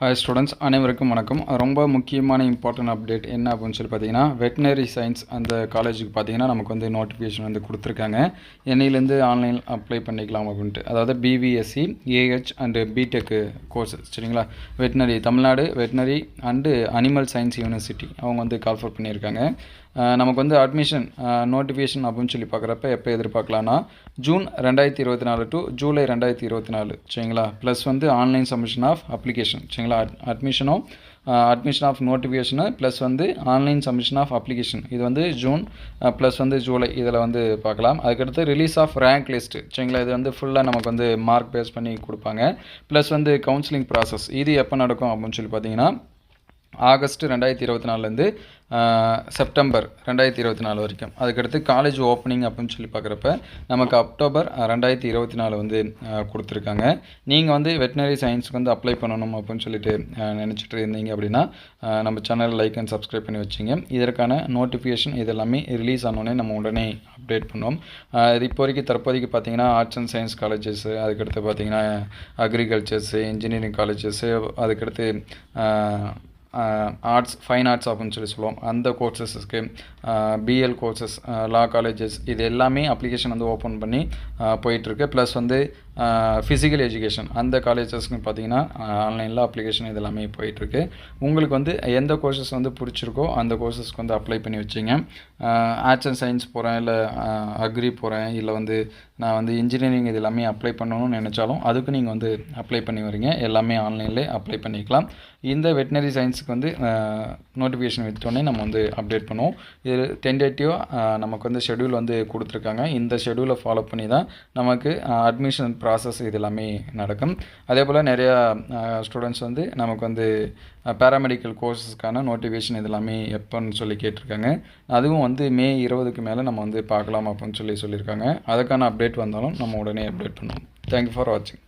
Hi students அனைவருக்கும் வணக்கம். ரொம்ப முக்கியமான இம்பார்ட்டன்ட் அப்டேட் என்ன அப்படின்னு சொல்லி பார்த்தீங்கன்னா வெட்டினரி சயின்ஸ் அந்த காலேஜுக்கு பார்த்தீங்கன்னா நமக்கு வந்து நோட்டிஃபிகேஷன் வந்து கொடுத்துருக்காங்க. என்னையிலேருந்து ஆன்லைன் அப்ளை பண்ணிக்கலாம் அப்படின்ட்டு. அதாவது BVSc AH and BTech course சரிங்களா? Veterinary Tamil Nadu veterinary and animal science university அவங்க வந்து கால்ஃபர் பண்ணியிருக்காங்க. நமக்கு வந்து அட்மிஷன் நோட்டிஃபிகேஷன் அப்படின்னு சொல்லி பார்க்குறப்ப எப்போ எதிர்பார்க்கலான்னா ஜூன் ரெண்டாயிரத்தி இருபத்தி நாலு டு ஜூலை ரெண்டாயிரத்தி இருபத்தி நாலு சரிங்களா? ப்ளஸ் வந்து ஆன்லைன் சப்மிஷன் ஆஃப் அப்ளிகேஷன் சரிங்களா? அட்மிஷனும் அட்மிஷன் ஆஃப் நோட்டிஃபிகேஷனு ப்ளஸ் வந்து ஆன்லைன் சப்மிஷன் ஆஃப் அப்ளிகேஷன் இது வந்து ஜூன் ப்ளஸ் வந்து ஜூலை இதில் வந்து பார்க்கலாம். அதுக்கடுத்து ரிலீஸ் ஆஃப் ரேங்க் லிஸ்ட்டு சரிங்களா? இது வந்து ஃபுல்லாக நமக்கு வந்து மார்க் பேஸ் பண்ணி கொடுப்பாங்க. ப்ளஸ் வந்து கவுன்சிலிங் ப்ராசஸ் இது எப்போ நடக்கும் அப்படின்னு சொல்லி பார்த்தீங்கன்னா ஆகஸ்ட் ரெண்டாயிரத்தி இருபத்தி நாலுலேருந்து செப்டம்பர் ரெண்டாயிரத்தி இருபத்தி நாலு வரைக்கும். அதுக்கடுத்து காலேஜ் ஓப்பனிங் அப்படின்னு சொல்லி பார்க்குறப்ப நமக்கு அக்டோபர் ரெண்டாயிரத்தி இருபத்தி நாலு வந்து கொடுத்துருக்காங்க. நீங்கள் வந்து வெட்டினரி சயின்ஸுக்கு வந்து அப்ளை பண்ணணும் அப்படின்னு சொல்லிட்டு நினச்சிட்டு இருந்தீங்க அப்படின்னா நம்ம சேனல் லைக் அண்ட் சப்ஸ்கிரைப் பண்ணி வச்சிங்க. இதற்கான நோட்டிஃபிகேஷன் இது எல்லாமே ரிலீஸ் ஆனோடனே நம்ம உடனே அப்டேட் பண்ணோம் இது இப்போ வரைக்கும் தற்போதைக்கு பார்த்தீங்கன்னா ஆர்ட்ஸ் அண்ட் சயின்ஸ் காலேஜஸ் அதுக்கடுத்து பார்த்தீங்கன்னா அக்ரிகல்ச்சர்ஸு இன்ஜினியரிங் காலேஜஸ்ஸு அதுக்கடுத்து ஆர்ட்ஸ் ஃபைன் ஆர்ட்ஸ் அப்படின்னு சொல்லி சொல்லுவோம். அந்த கோர்சஸஸ்க்கு பிஎல் கோர்சஸ் லா காலேஜஸ் இது எல்லாமே அப்ளிகேஷன் வந்து ஓப்பன் பண்ணி போயிட்டுருக்கு ப்ளஸ் வந்து ஃபிசிக்கல் எஜுகேஷன் அந்த காலேஜஸ்க்கு பார்த்தீங்கன்னா ஆன்லைனில் அப்ளிகேஷன் இது எல்லாமே போயிட்டுருக்கு. உங்களுக்கு வந்து எந்த கோர்சஸ் வந்து பிடிச்சிருக்கோ அந்த கோர்சஸ்க்கு வந்து அப்ளை பண்ணி வச்சிங்க. ஆர்ட்ஸ் அண்ட் சயின்ஸ் போகிறேன் இல்லை அக்ரி போகிறேன் இல்லை வந்து நான் வந்து இன்ஜினியரிங் இது எல்லாமே அப்ளை பண்ணணும்னு நினச்சாலும் அதுக்கு நீங்கள் வந்து அப்ளை பண்ணி வரீங்க. எல்லாமே ஆன்லைன்லேயே அப்ளை பண்ணிக்கலாம். இந்த வெட்டினரி சயின்ஸுக்கு வந்து நோட்டிஃபிகேஷன் விட்டோடனே நம்ம வந்து அப்டேட் பண்ணுவோம். இது டென்டேட்டிவாக நமக்கு வந்து ஷெடியூல் வந்து கொடுத்துருக்காங்க. இந்த ஷெடியூலை ஃபாலோ பண்ணி தான் நமக்கு அட்மிஷன் ப்ராசஸ் இது எல்லாமே நடக்கும். அதே போல் நிறையா ஸ்டூடெண்ட்ஸ் வந்து நமக்கு வந்து பேராமெடிக்கல் கோர்ஸஸ்க்கான நோட்டிஃபிகேஷன் இது எல்லாமே எப்போன்னு சொல்லி கேட்டிருக்காங்க. அதுவும் வந்து மே இருபதுக்கு மேலே நம்ம வந்து பார்க்கலாம் அப்படின்னு சொல்லி சொல்லியிருக்காங்க. அதுக்கான அப்டேட் வந்தாலும் நம்ம உடனே அப்டேட் பண்ணுவோம். தேங்க்யூ ஃபார் வாட்சிங்